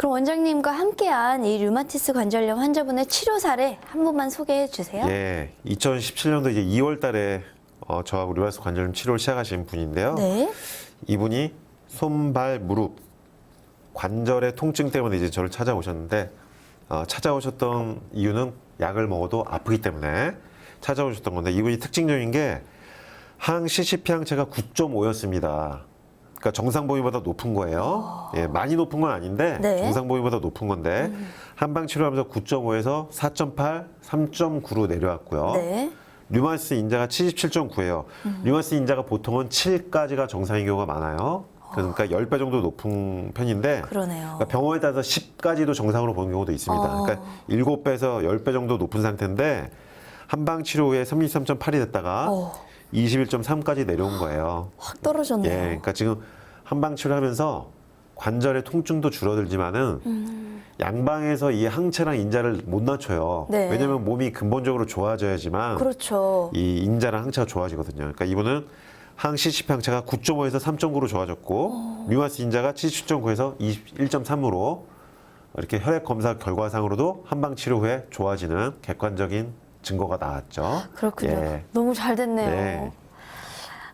그럼 원장님과 함께한 이 류마티스 관절염 환자분의 치료 사례 한 번만 소개해 주세요. 예, 2017년도 이제 2월 달에 어, 저하고 류마티스 관절염 치료를 시작하신 분인데요. 네. 이분이 손, 발, 무릎 관절의 통증 때문에 이제 저를 찾아오셨는데 어, 찾아오셨던 이유는 약을 먹어도 아프기 때문에 찾아오셨던 건데 이분이 특징적인 게 항시 CP항체가 9.5였습니다. 그러니까 정상 범위보다 높은 거예요. 예, 많이 높은 건 아닌데 네. 정상 범위보다 높은 건데 한방 치료하면서 9.5에서 4.8, 3.9로 내려왔고요. 네. 류마티스 인자가 77.9예요. 류마티스 인자가 보통은 7까지가 정상인 경우가 많아요. 그러니까 10배 정도 높은 편인데 그러네요. 그러니까 병원에 따라서 10까지도 정상으로 보는 경우도 있습니다. 어. 그러니까 7배에서 10배 정도 높은 상태인데 한방 치료 후에 33.8이 됐다가 어. 21.3까지 내려온 거예요. 확 떨어졌네요. 예, 그러니까 지금 한방 치료하면서 관절의 통증도 줄어들지만은 음. 양방에서 이 항체랑 인자를 못 낮춰요. 네. 왜냐하면 몸이 근본적으로 좋아져야지만 그렇죠. 이 인자랑 항체가 좋아지거든요. 그러니까 이분은 항시 CP 항체가 9.5에서 3.9로 좋아졌고 뮤마스 인자가 77.9에서 21.3으로 이렇게 혈액 검사 결과상으로도 한방 치료 후에 좋아지는 객관적인 증거가 나왔죠. 그렇군요. 예. 너무 잘 됐네요. 네.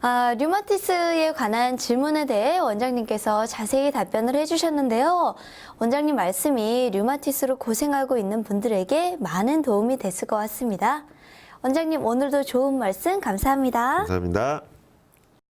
아, 류마티스에 관한 질문에 대해 원장님께서 자세히 답변을 해주셨는데요. 원장님 말씀이 류마티스로 고생하고 있는 분들에게 많은 도움이 됐을 것 같습니다. 원장님 오늘도 좋은 말씀 감사합니다. 감사합니다.